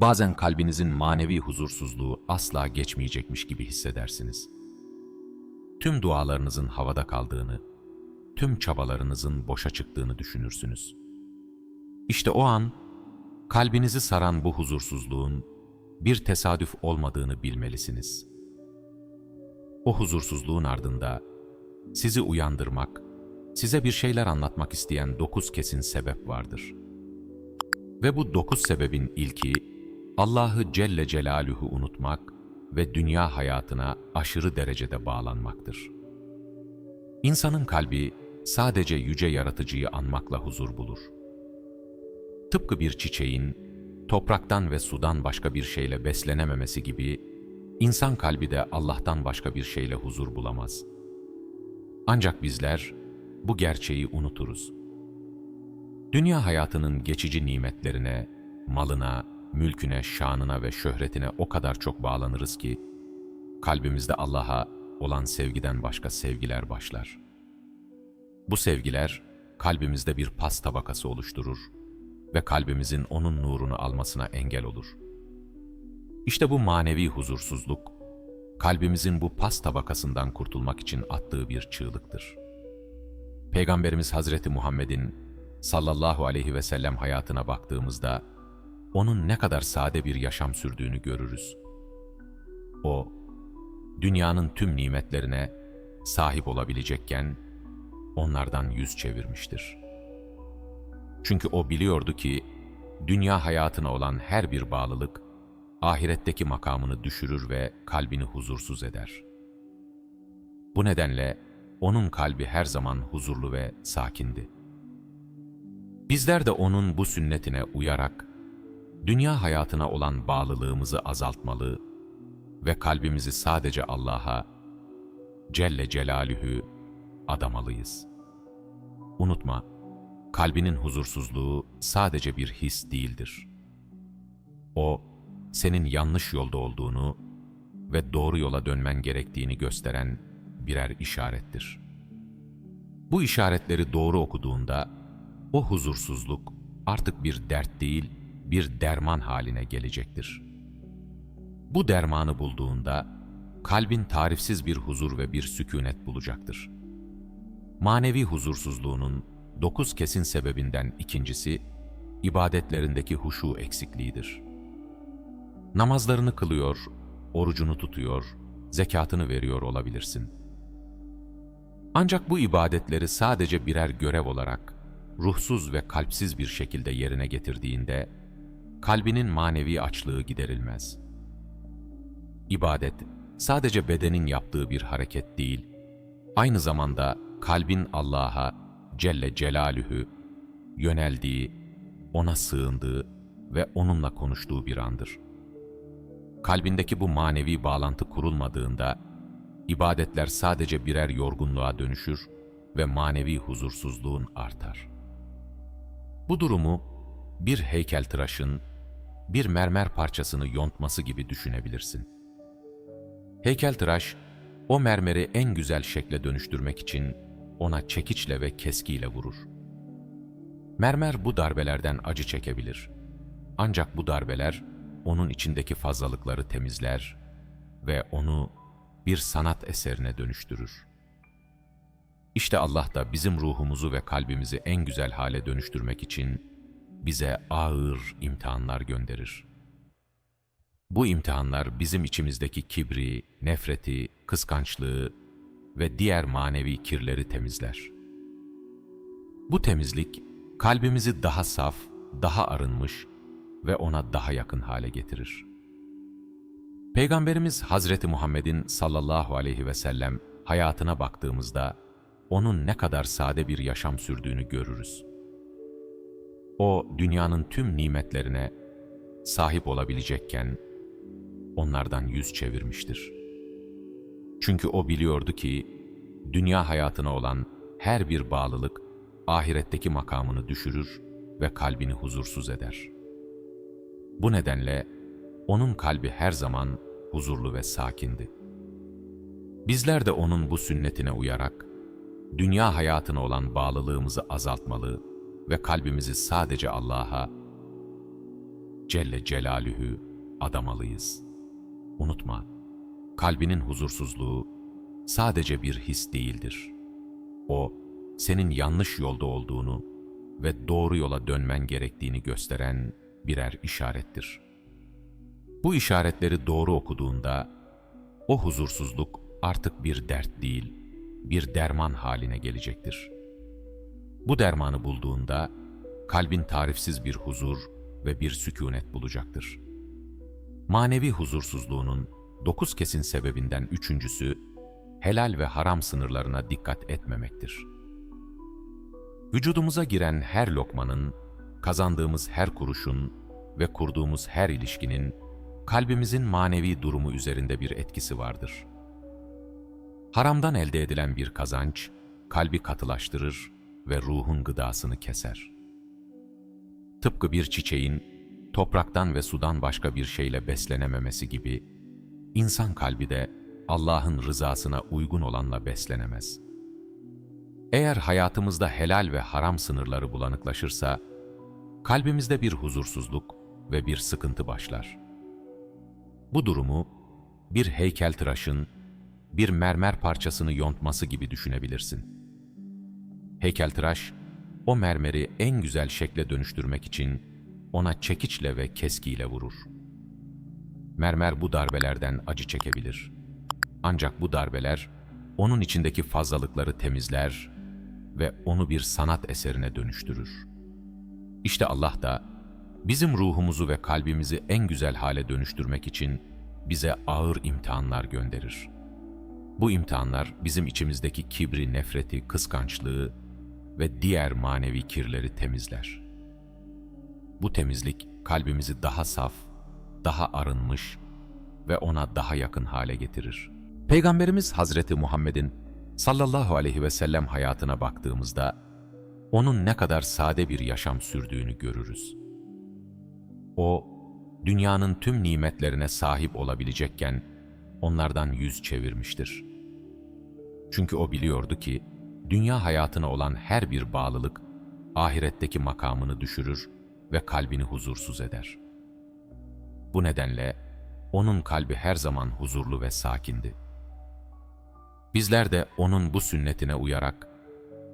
Bazen kalbinizin manevi huzursuzluğu asla geçmeyecekmiş gibi hissedersiniz. Tüm dualarınızın havada kaldığını, tüm çabalarınızın boşa çıktığını düşünürsünüz. İşte o an kalbinizi saran bu huzursuzluğun bir tesadüf olmadığını bilmelisiniz. O huzursuzluğun ardında sizi uyandırmak, size bir şeyler anlatmak isteyen dokuz kesin sebep vardır. Ve bu dokuz sebebin ilki, Allah'ı Celle Celaluhu unutmak ve dünya hayatına aşırı derecede bağlanmaktır. İnsanın kalbi sadece yüce yaratıcıyı anmakla huzur bulur. Tıpkı bir çiçeğin topraktan ve sudan başka bir şeyle beslenememesi gibi, insan kalbi de Allah'tan başka bir şeyle huzur bulamaz. Ancak bizler bu gerçeği unuturuz. Dünya hayatının geçici nimetlerine, malına, mülküne, şanına ve şöhretine o kadar çok bağlanırız ki, kalbimizde Allah'a olan sevgiden başka sevgiler başlar. Bu sevgiler kalbimizde bir pas tabakası oluşturur ve kalbimizin onun nurunu almasına engel olur. İşte bu manevi huzursuzluk, kalbimizin bu pas tabakasından kurtulmak için attığı bir çığlıktır. Peygamberimiz Hazreti Muhammed'in sallallahu aleyhi ve sellem hayatına baktığımızda, onun ne kadar sade bir yaşam sürdüğünü görürüz. O, dünyanın tüm nimetlerine sahip olabilecekken, onlardan yüz çevirmiştir. Çünkü o biliyordu ki, dünya hayatına olan her bir bağlılık, ahiretteki makamını düşürür ve kalbini huzursuz eder. Bu nedenle onun kalbi her zaman huzurlu ve sakindi. Bizler de onun bu sünnetine uyarak, dünya hayatına olan bağlılığımızı azaltmalı ve kalbimizi sadece Allah'a, Celle Celaluhu adamalıyız. Unutma, kalbinin huzursuzluğu sadece bir his değildir. O, senin yanlış yolda olduğunu ve doğru yola dönmen gerektiğini gösteren birer işarettir. Bu işaretleri doğru okuduğunda, o huzursuzluk artık bir dert değil, bir derman haline gelecektir. Bu dermanı bulduğunda, kalbin tarifsiz bir huzur ve bir sükunet bulacaktır. Manevi huzursuzluğunun dokuz kesin sebebinden ikincisi, ibadetlerindeki huşu eksikliğidir. Namazlarını kılıyor, orucunu tutuyor, zekatını veriyor olabilirsin. Ancak bu ibadetleri sadece birer görev olarak, ruhsuz ve kalpsiz bir şekilde yerine getirdiğinde, kalbinin manevi açlığı giderilmez. İbadet, sadece bedenin yaptığı bir hareket değil, aynı zamanda kalbin Allah'a Celle Celaluhu yöneldiği, ona sığındığı ve onunla konuştuğu bir andır. Kalbindeki bu manevi bağlantı kurulmadığında, ibadetler sadece birer yorgunluğa dönüşür ve manevi huzursuzluğun artar. Bu durumu bir heykeltıraşın bir mermer parçasını yontması gibi düşünebilirsin. Heykeltıraş, o mermeri en güzel şekle dönüştürmek için ona çekiçle ve keskiyle vurur. Mermer bu darbelerden acı çekebilir. Ancak bu darbeler onun içindeki fazlalıkları temizler ve onu bir sanat eserine dönüştürür. İşte Allah da bizim ruhumuzu ve kalbimizi en güzel hale dönüştürmek için bize ağır imtihanlar gönderir. Bu imtihanlar bizim içimizdeki kibri, nefreti, kıskançlığı ve diğer manevi kirleri temizler. Bu temizlik kalbimizi daha saf, daha arınmış ve ona daha yakın hale getirir. Peygamberimiz Hazreti Muhammed'in sallallahu aleyhi ve sellem hayatına baktığımızda onun ne kadar sade bir yaşam sürdüğünü görürüz. O dünyanın tüm nimetlerine sahip olabilecekken onlardan yüz çevirmiştir. Çünkü o biliyordu ki dünya hayatına olan her bir bağlılık ahiretteki makamını düşürür ve kalbini huzursuz eder. Bu nedenle onun kalbi her zaman huzurlu ve sakindi. Bizler de onun bu sünnetine uyarak dünya hayatına olan bağlılığımızı azaltmalı ve kalbimizi sadece Allah'a, Celle Celaluhu adamalıyız. Unutma, kalbinin huzursuzluğu sadece bir his değildir. O, senin yanlış yolda olduğunu ve doğru yola dönmen gerektiğini gösteren birer işarettir. Bu işaretleri doğru okuduğunda, o huzursuzluk artık bir dert değil, bir derman haline gelecektir. Bu dermanı bulduğunda, kalbin tarifsiz bir huzur ve bir sükunet bulacaktır. Manevi huzursuzluğunun dokuz kesin sebebinden üçüncüsü, helal ve haram sınırlarına dikkat etmemektir. Vücudumuza giren her lokmanın, kazandığımız her kuruşun ve kurduğumuz her ilişkinin kalbimizin manevi durumu üzerinde bir etkisi vardır. Haramdan elde edilen bir kazanç, kalbi katılaştırır ve ruhun gıdasını keser. Tıpkı bir çiçeğin topraktan ve sudan başka bir şeyle beslenememesi gibi, insan kalbi de Allah'ın rızasına uygun olanla beslenemez. Eğer hayatımızda helal ve haram sınırları bulanıklaşırsa, kalbimizde bir huzursuzluk ve bir sıkıntı başlar. Bu durumu bir heykeltıraşın bir mermer parçasını yontması gibi düşünebilirsin. Heykeltıraş, o mermeri en güzel şekle dönüştürmek için ona çekiçle ve keskiyle vurur. Mermer bu darbelerden acı çekebilir. Ancak bu darbeler onun içindeki fazlalıkları temizler ve onu bir sanat eserine dönüştürür. İşte Allah da bizim ruhumuzu ve kalbimizi en güzel hale dönüştürmek için bize ağır imtihanlar gönderir. Bu imtihanlar bizim içimizdeki kibri, nefreti, kıskançlığı ve diğer manevi kirleri temizler. Bu temizlik kalbimizi daha saf, daha arınmış ve ona daha yakın hale getirir. Peygamberimiz Hazreti Muhammed'in sallallahu aleyhi ve sellem hayatına baktığımızda onun ne kadar sade bir yaşam sürdüğünü görürüz. O, dünyanın tüm nimetlerine sahip olabilecekken onlardan yüz çevirmiştir. Çünkü o biliyordu ki, dünya hayatına olan her bir bağlılık, ahiretteki makamını düşürür ve kalbini huzursuz eder. Bu nedenle onun kalbi her zaman huzurlu ve sakindi. Bizler de onun bu sünnetine uyarak,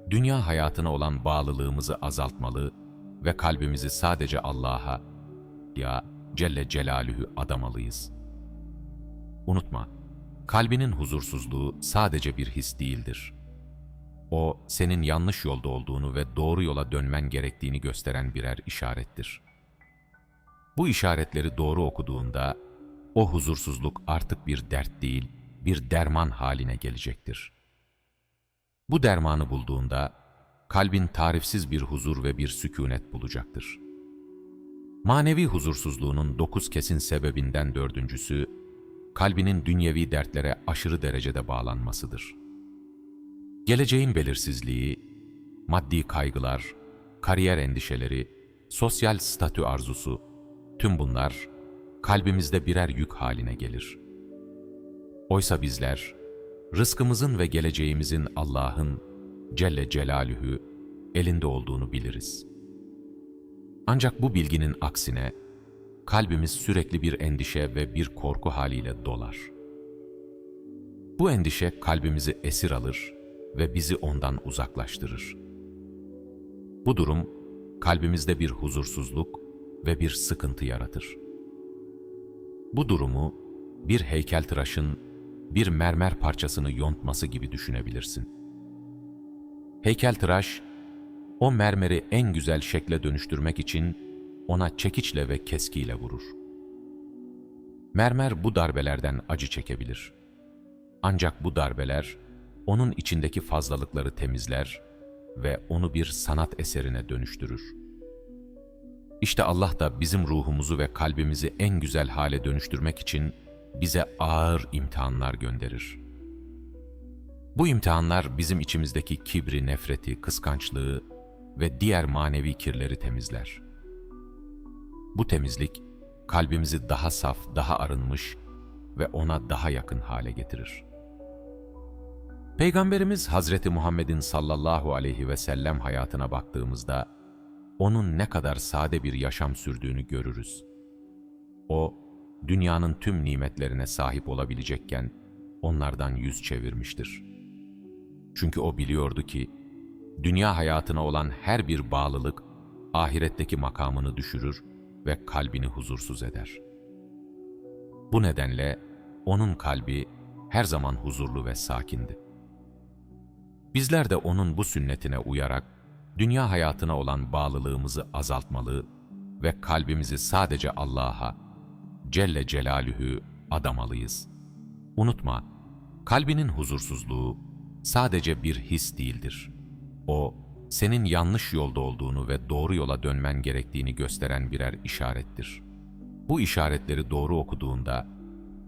dünya hayatına olan bağlılığımızı azaltmalı ve kalbimizi sadece Allah'a, ya Celle Celaluhu adamalıyız. Unutma, kalbinin huzursuzluğu sadece bir his değildir. O, senin yanlış yolda olduğunu ve doğru yola dönmen gerektiğini gösteren birer işarettir. Bu işaretleri doğru okuduğunda, o huzursuzluk artık bir dert değil, bir derman haline gelecektir. Bu dermanı bulduğunda, kalbin tarifsiz bir huzur ve bir sükunet bulacaktır. Manevi huzursuzluğunun dokuz kesin sebebinden dördüncüsü, kalbinin dünyevi dertlere aşırı derecede bağlanmasıdır. Geleceğin belirsizliği, maddi kaygılar, kariyer endişeleri, sosyal statü arzusu, tüm bunlar kalbimizde birer yük haline gelir. Oysa bizler, rızkımızın ve geleceğimizin Allah'ın Celle Celaluhu elinde olduğunu biliriz. Ancak bu bilginin aksine, kalbimiz sürekli bir endişe ve bir korku haliyle dolar. Bu endişe kalbimizi esir alır ve bizi ondan uzaklaştırır. Bu durum, kalbimizde bir huzursuzluk ve bir sıkıntı yaratır. Bu durumu, bir heykeltıraşın bir mermer parçasını yontması gibi düşünebilirsin. Heykeltıraş, o mermeri en güzel şekle dönüştürmek için ona çekiçle ve keskiyle vurur. Mermer bu darbelerden acı çekebilir. Ancak bu darbeler onun içindeki fazlalıkları temizler ve onu bir sanat eserine dönüştürür. İşte Allah da bizim ruhumuzu ve kalbimizi en güzel hale dönüştürmek için bize ağır imtihanlar gönderir. Bu imtihanlar bizim içimizdeki kibri, nefreti, kıskançlığı ve diğer manevi kirleri temizler. Bu temizlik kalbimizi daha saf, daha arınmış ve ona daha yakın hale getirir. Peygamberimiz Hazreti Muhammed'in sallallahu aleyhi ve sellem hayatına baktığımızda onun ne kadar sade bir yaşam sürdüğünü görürüz. O, dünyanın tüm nimetlerine sahip olabilecekken onlardan yüz çevirmiştir. Çünkü o biliyordu ki, dünya hayatına olan her bir bağlılık, ahiretteki makamını düşürür ve kalbini huzursuz eder. Bu nedenle onun kalbi her zaman huzurlu ve sakindi. Bizler de onun bu sünnetine uyarak, dünya hayatına olan bağlılığımızı azaltmalı ve kalbimizi sadece Allah'a, Celle Celaluhu adamalıyız. Unutma, kalbinin huzursuzluğu sadece bir his değildir. O, senin yanlış yolda olduğunu ve doğru yola dönmen gerektiğini gösteren birer işarettir. Bu işaretleri doğru okuduğunda,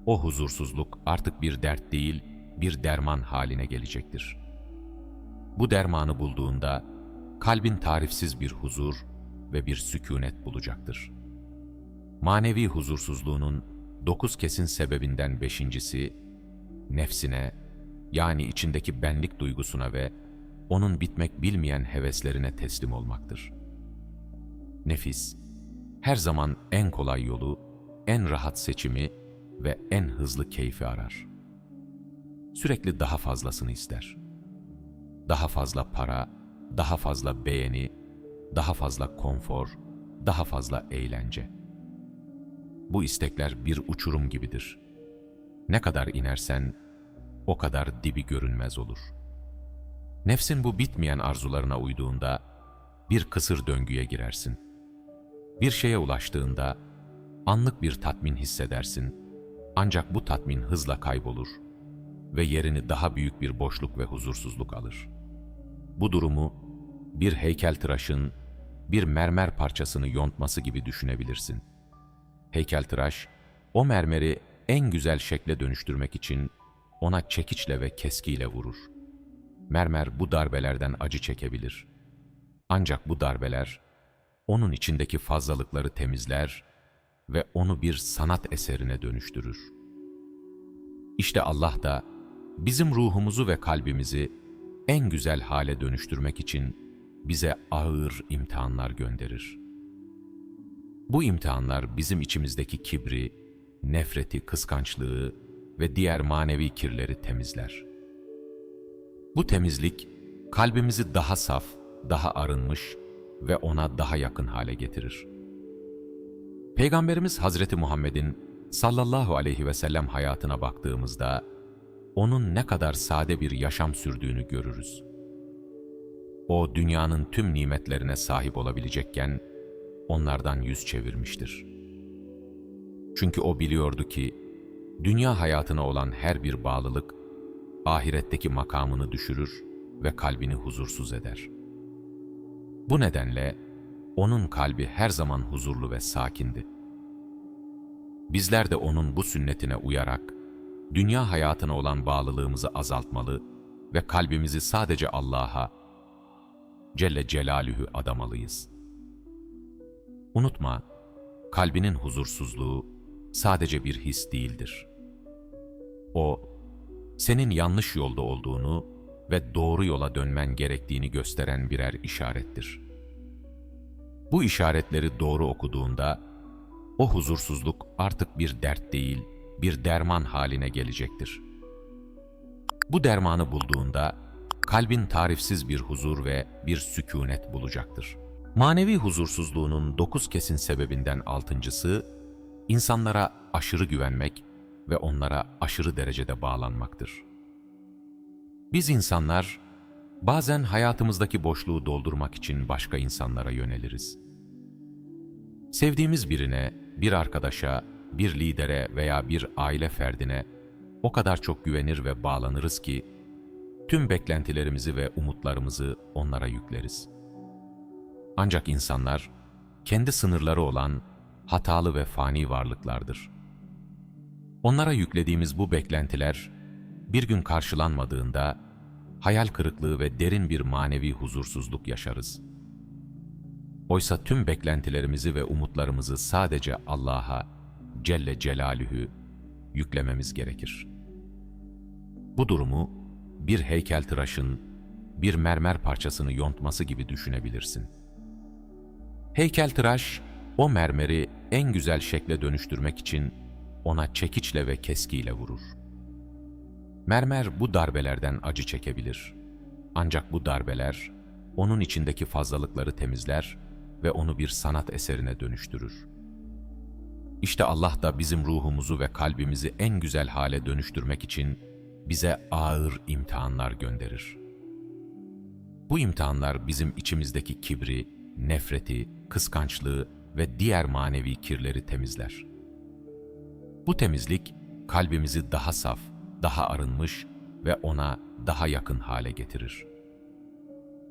o huzursuzluk artık bir dert değil, bir derman haline gelecektir. Bu dermanı bulduğunda, kalbin tarifsiz bir huzur ve bir sükunet bulacaktır. Manevi huzursuzluğunun dokuz kesin sebebinden beşincisi, nefsine, yani içindeki benlik duygusuna ve onun bitmek bilmeyen heveslerine teslim olmaktır. Nefis, her zaman en kolay yolu, en rahat seçimi ve en hızlı keyfi arar. Sürekli daha fazlasını ister. Daha fazla para, daha fazla beğeni, daha fazla konfor, daha fazla eğlence. Bu istekler bir uçurum gibidir. Ne kadar inersen o kadar dibi görünmez olur. Nefsin bu bitmeyen arzularına uyduğunda bir kısır döngüye girersin. Bir şeye ulaştığında anlık bir tatmin hissedersin. Ancak bu tatmin hızla kaybolur ve yerini daha büyük bir boşluk ve huzursuzluk alır. Bu durumu bir heykeltıraşın bir mermer parçasını yontması gibi düşünebilirsin. Heykeltıraş, o mermeri en güzel şekle dönüştürmek için ona çekiçle ve keskiyle vurur. Mermer bu darbelerden acı çekebilir. Ancak bu darbeler, onun içindeki fazlalıkları temizler ve onu bir sanat eserine dönüştürür. İşte Allah da bizim ruhumuzu ve kalbimizi en güzel hale dönüştürmek için bize ağır imtihanlar gönderir. Bu imtihanlar bizim içimizdeki kibri, nefreti, kıskançlığı ve diğer manevi kirleri temizler. Bu temizlik kalbimizi daha saf, daha arınmış ve ona daha yakın hale getirir. Peygamberimiz Hazreti Muhammed'in sallallahu aleyhi ve sellem hayatına baktığımızda onun ne kadar sade bir yaşam sürdüğünü görürüz. O dünyanın tüm nimetlerine sahip olabilecekken onlardan yüz çevirmiştir. Çünkü o biliyordu ki dünya hayatına olan her bir bağlılık ahiretteki makamını düşürür ve kalbini huzursuz eder. Bu nedenle onun kalbi her zaman huzurlu ve sakindi. Bizler de onun bu sünnetine uyarak dünya hayatına olan bağlılığımızı azaltmalı ve kalbimizi sadece Allah'a, Celle Celaluhu adamalıyız. Unutma, kalbinin huzursuzluğu sadece bir his değildir. O, senin yanlış yolda olduğunu ve doğru yola dönmen gerektiğini gösteren birer işarettir. Bu işaretleri doğru okuduğunda, o huzursuzluk artık bir dert değil, bir derman haline gelecektir. Bu dermanı bulduğunda, kalbin tarifsiz bir huzur ve bir sükunet bulacaktır. Manevi huzursuzluğunun dokuz kesin sebebinden altıncısı, insanlara aşırı güvenmek ve onlara aşırı derecede bağlanmaktır. Biz insanlar, bazen hayatımızdaki boşluğu doldurmak için başka insanlara yöneliriz. Sevdiğimiz birine, bir arkadaşa, bir lidere veya bir aile ferdine o kadar çok güvenir ve bağlanırız ki, tüm beklentilerimizi ve umutlarımızı onlara yükleriz. Ancak insanlar, kendi sınırları olan hatalı ve fani varlıklardır. Onlara yüklediğimiz bu beklentiler, bir gün karşılanmadığında, hayal kırıklığı ve derin bir manevi huzursuzluk yaşarız. Oysa tüm beklentilerimizi ve umutlarımızı sadece Allah'a, Celle Celaluhu yüklememiz gerekir. Bu durumu bir heykeltıraşın bir mermer parçasını yontması gibi düşünebilirsin. Heykeltıraş o mermeri en güzel şekle dönüştürmek için ona çekiçle ve keskiyle vurur. Mermer bu darbelerden acı çekebilir. Ancak bu darbeler onun içindeki fazlalıkları temizler ve onu bir sanat eserine dönüştürür. İşte Allah da bizim ruhumuzu ve kalbimizi en güzel hale dönüştürmek için bize ağır imtihanlar gönderir. Bu imtihanlar bizim içimizdeki kibri, nefreti, kıskançlığı ve diğer manevi kirleri temizler. Bu temizlik kalbimizi daha saf, daha arınmış ve ona daha yakın hale getirir.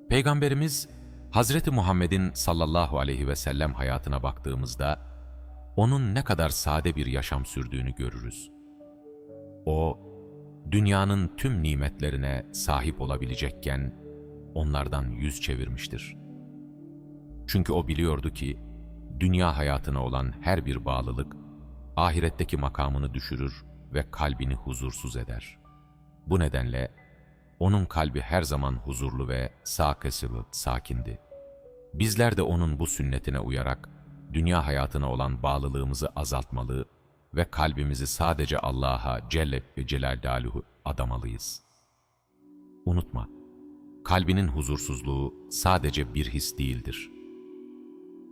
Peygamberimiz Hazreti Muhammed'in sallallahu aleyhi ve sellem hayatına baktığımızda onun ne kadar sade bir yaşam sürdüğünü görürüz. O, dünyanın tüm nimetlerine sahip olabilecekken onlardan yüz çevirmiştir. Çünkü o biliyordu ki dünya hayatına olan her bir bağlılık ahiretteki makamını düşürür ve kalbini huzursuz eder. Bu nedenle onun kalbi her zaman huzurlu ve sakesılı, sakindi. Bizler de onun bu sünnetine uyarak dünya hayatına olan bağlılığımızı azaltmalı ve kalbimizi sadece Allah'a Celle ve Celaluhu adamalıyız. Unutma, kalbinin huzursuzluğu sadece bir his değildir.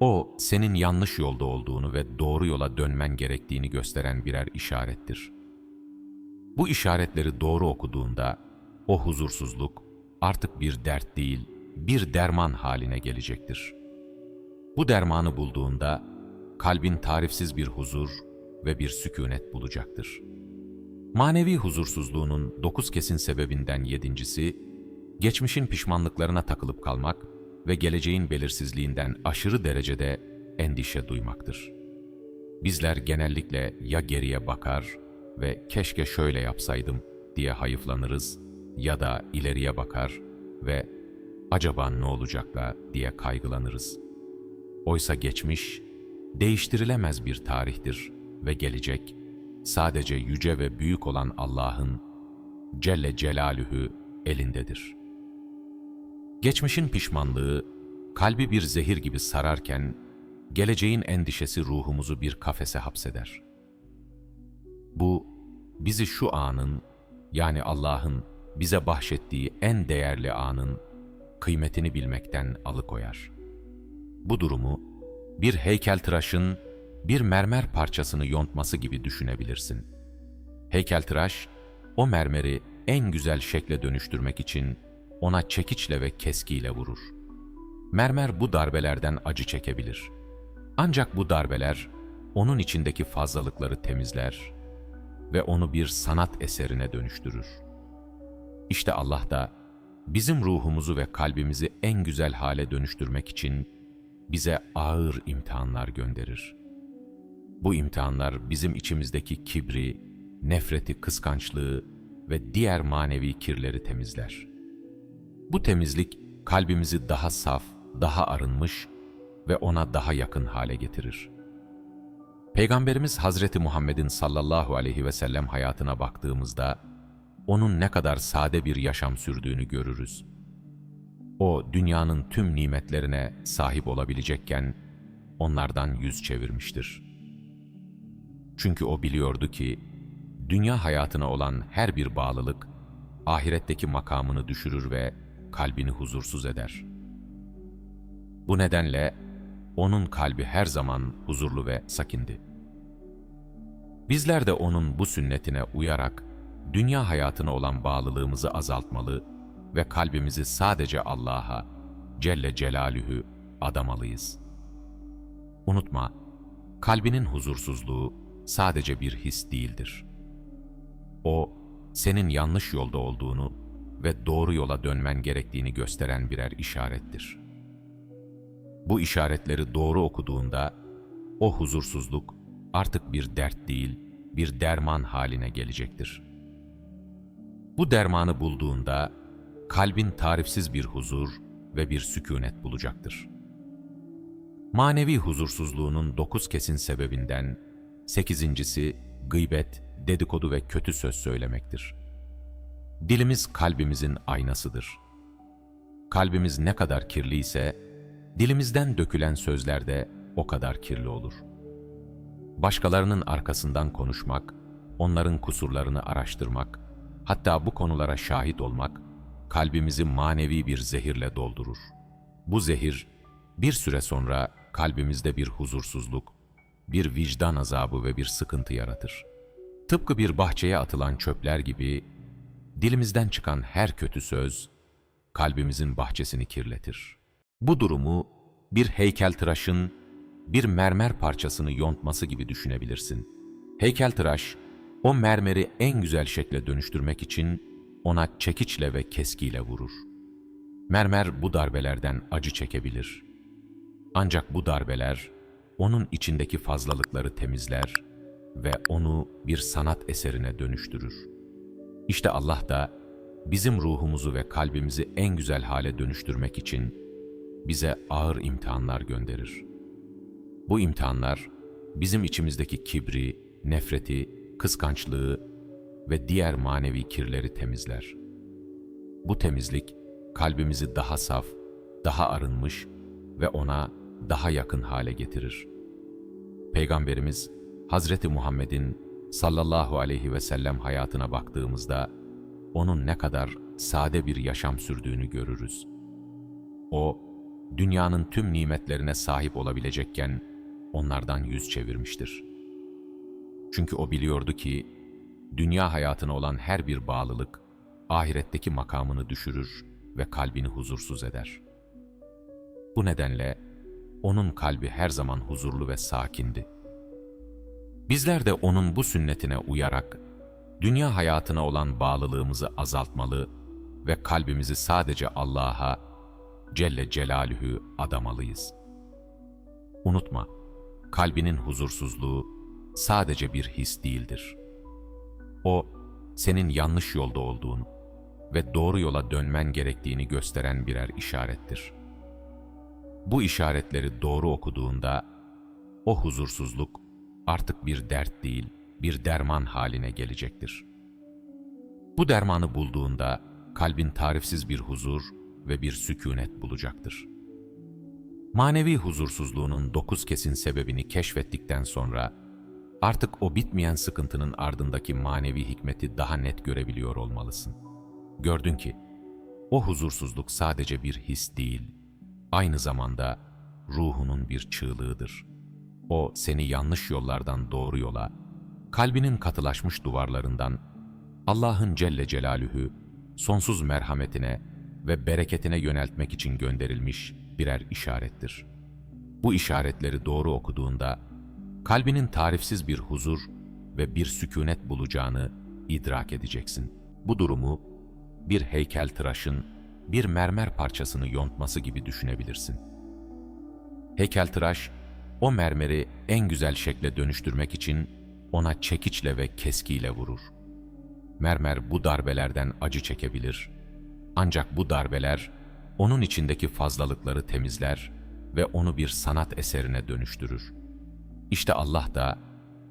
O, senin yanlış yolda olduğunu ve doğru yola dönmen gerektiğini gösteren birer işarettir. Bu işaretleri doğru okuduğunda, o huzursuzluk artık bir dert değil, bir derman haline gelecektir. Bu dermanı bulduğunda, kalbin tarifsiz bir huzur ve bir sükunet bulacaktır. Manevi huzursuzluğunun dokuz kesin sebebinden yedincisi, geçmişin pişmanlıklarına takılıp kalmak ve geleceğin belirsizliğinden aşırı derecede endişe duymaktır. Bizler genellikle ya geriye bakar ve keşke şöyle yapsaydım diye hayıflanırız ya da ileriye bakar ve acaba ne olacakla diye kaygılanırız. Oysa geçmiş değiştirilemez bir tarihtir ve gelecek sadece yüce ve büyük olan Allah'ın Celle Celaluhu elindedir. Geçmişin pişmanlığı kalbi bir zehir gibi sararken geleceğin endişesi ruhumuzu bir kafese hapseder. Bu bizi şu anın yani Allah'ın bize bahşettiği en değerli anın kıymetini bilmekten alıkoyar. Bu durumu bir heykeltıraşın bir mermer parçasını yontması gibi düşünebilirsin. Heykeltıraş o mermeri en güzel şekle dönüştürmek için ona çekiçle ve keskiyle vurur. Mermer bu darbelerden acı çekebilir. Ancak bu darbeler onun içindeki fazlalıkları temizler ve onu bir sanat eserine dönüştürür. İşte Allah da bizim ruhumuzu ve kalbimizi en güzel hale dönüştürmek için bize ağır imtihanlar gönderir. Bu imtihanlar bizim içimizdeki kibri, nefreti, kıskançlığı ve diğer manevi kirleri temizler. Bu temizlik kalbimizi daha saf, daha arınmış ve ona daha yakın hale getirir. Peygamberimiz Hazreti Muhammed'in sallallahu aleyhi ve sellem hayatına baktığımızda onun ne kadar sade bir yaşam sürdüğünü görürüz. O dünyanın tüm nimetlerine sahip olabilecekken onlardan yüz çevirmiştir. Çünkü o biliyordu ki dünya hayatına olan her bir bağlılık ahiretteki makamını düşürür ve kalbini huzursuz eder. Bu nedenle onun kalbi her zaman huzurlu ve sakindi. Bizler de onun bu sünnetine uyarak dünya hayatına olan bağlılığımızı azaltmalı ve kalbimizi sadece Allah'a, Celle Celaluhu adamalıyız. Unutma, kalbinin huzursuzluğu sadece bir his değildir. O, senin yanlış yolda olduğunu ve doğru yola dönmen gerektiğini gösteren birer işarettir. Bu işaretleri doğru okuduğunda, o huzursuzluk artık bir dert değil, bir derman haline gelecektir. Bu dermanı bulduğunda, kalbin tarifsiz bir huzur ve bir sükunet bulacaktır. Manevi huzursuzluğunun dokuz kesin sebebinden, sekizincisi gıybet, dedikodu ve kötü söz söylemektir. Dilimiz kalbimizin aynasıdır. Kalbimiz ne kadar kirliyse, dilimizden dökülen sözler de o kadar kirli olur. Başkalarının arkasından konuşmak, onların kusurlarını araştırmak, hatta bu konulara şahit olmak, kalbimizi manevi bir zehirle doldurur. Bu zehir, bir süre sonra kalbimizde bir huzursuzluk, bir vicdan azabı ve bir sıkıntı yaratır. Tıpkı bir bahçeye atılan çöpler gibi, dilimizden çıkan her kötü söz, kalbimizin bahçesini kirletir. Bu durumu bir heykeltıraşın bir mermer parçasını yontması gibi düşünebilirsin. Heykeltıraş, o mermeri en güzel şekle dönüştürmek için ona çekiçle ve keskiyle vurur. Mermer bu darbelerden acı çekebilir. Ancak bu darbeler onun içindeki fazlalıkları temizler ve onu bir sanat eserine dönüştürür. İşte Allah da bizim ruhumuzu ve kalbimizi en güzel hale dönüştürmek için bize ağır imtihanlar gönderir. Bu imtihanlar bizim içimizdeki kibri, nefreti, kıskançlığı ve diğer manevi kirleri temizler. Bu temizlik kalbimizi daha saf, daha arınmış ve ona daha yakın hale getirir. Peygamberimiz Hazreti Muhammed'in sallallahu aleyhi ve sellem hayatına baktığımızda onun ne kadar sade bir yaşam sürdüğünü görürüz. O, dünyanın tüm nimetlerine sahip olabilecekken onlardan yüz çevirmiştir. Çünkü o biliyordu ki, dünya hayatına olan her bir bağlılık, ahiretteki makamını düşürür ve kalbini huzursuz eder. Bu nedenle onun kalbi her zaman huzurlu ve sakindi. Bizler de onun bu sünnetine uyarak, dünya hayatına olan bağlılığımızı azaltmalı ve kalbimizi sadece Allah'a, Celle Celaluhu adamalıyız. Unutma, kalbinin huzursuzluğu sadece bir his değildir. O, senin yanlış yolda olduğunu ve doğru yola dönmen gerektiğini gösteren birer işarettir. Bu işaretleri doğru okuduğunda, o huzursuzluk artık bir dert değil, bir derman haline gelecektir. Bu dermanı bulduğunda kalbin tarifsiz bir huzur ve bir sükunet bulacaktır. Manevi huzursuzluğunun dokuz kesin sebebini keşfettikten sonra artık o bitmeyen sıkıntının ardındaki manevi hikmeti daha net görebiliyor olmalısın. Gördün ki o huzursuzluk sadece bir his değil, aynı zamanda ruhunun bir çığlığıdır. O seni yanlış yollardan doğru yola, kalbinin katılaşmış duvarlarından Allah'ın Celle Celaluhu sonsuz merhametine ve bereketine yöneltmek için gönderilmiş birer işarettir. Bu işaretleri doğru okuduğunda kalbinin tarifsiz bir huzur ve bir sükunet bulacağını idrak edeceksin. Bu durumu bir heykeltıraşın bir mermer parçasını yontması gibi düşünebilirsin. Heykeltıraş o mermeri en güzel şekle dönüştürmek için ona çekiçle ve keskiyle vurur. Mermer bu darbelerden acı çekebilir. Ancak bu darbeler onun içindeki fazlalıkları temizler ve onu bir sanat eserine dönüştürür. İşte Allah da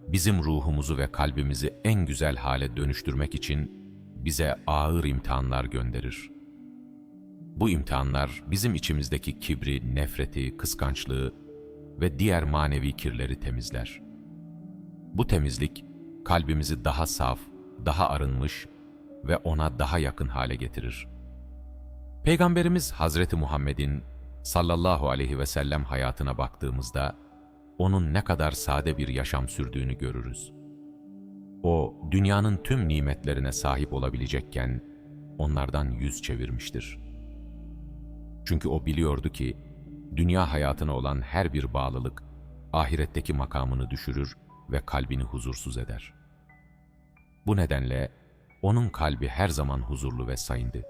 bizim ruhumuzu ve kalbimizi en güzel hale dönüştürmek için bize ağır imtihanlar gönderir. Bu imtihanlar bizim içimizdeki kibri, nefreti, kıskançlığı ve diğer manevi kirleri temizler. Bu temizlik kalbimizi daha saf, daha arınmış ve ona daha yakın hale getirir. Peygamberimiz Hazreti Muhammed'in sallallahu aleyhi ve sellem hayatına baktığımızda onun ne kadar sade bir yaşam sürdüğünü görürüz. O dünyanın tüm nimetlerine sahip olabilecekken onlardan yüz çevirmiştir. Çünkü o biliyordu ki dünya hayatına olan her bir bağlılık ahiretteki makamını düşürür ve kalbini huzursuz eder. Bu nedenle onun kalbi her zaman huzurlu ve sayındı.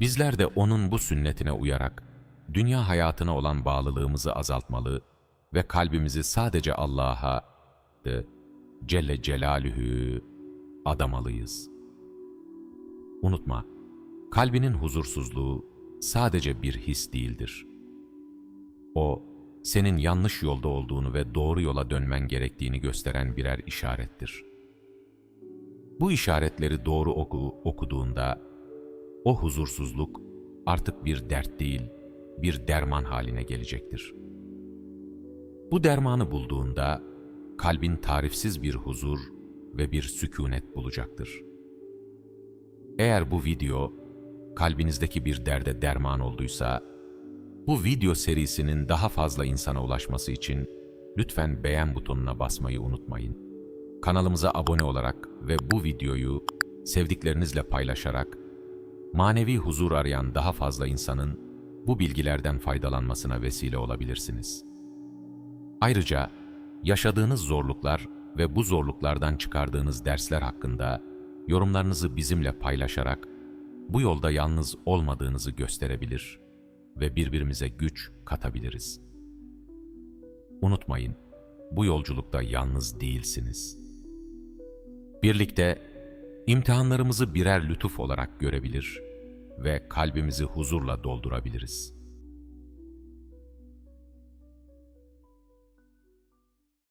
Bizler de onun bu sünnetine uyarak dünya hayatına olan bağlılığımızı azaltmalı ve kalbimizi sadece Allah'a, Celle Celaluhu adamalıyız. Unutma, kalbinin huzursuzluğu sadece bir his değildir. O, senin yanlış yolda olduğunu ve doğru yola dönmen gerektiğini gösteren birer işarettir. Bu işaretleri doğru oku, okuduğunda, o huzursuzluk artık bir dert değil, bir derman haline gelecektir. Bu dermanı bulduğunda kalbin tarifsiz bir huzur ve bir sükunet bulacaktır. Eğer bu video kalbinizdeki bir derde derman olduysa, bu video serisinin daha fazla insana ulaşması için lütfen beğen butonuna basmayı unutmayın. Kanalımıza abone olarak ve bu videoyu sevdiklerinizle paylaşarak manevi huzur arayan daha fazla insanın bu bilgilerden faydalanmasına vesile olabilirsiniz. Ayrıca yaşadığınız zorluklar ve bu zorluklardan çıkardığınız dersler hakkında yorumlarınızı bizimle paylaşarak bu yolda yalnız olmadığınızı gösterebilir ve birbirimize güç katabiliriz. Unutmayın, bu yolculukta yalnız değilsiniz. Birlikte imtihanlarımızı birer lütuf olarak görebilir ve kalbimizi huzurla doldurabiliriz.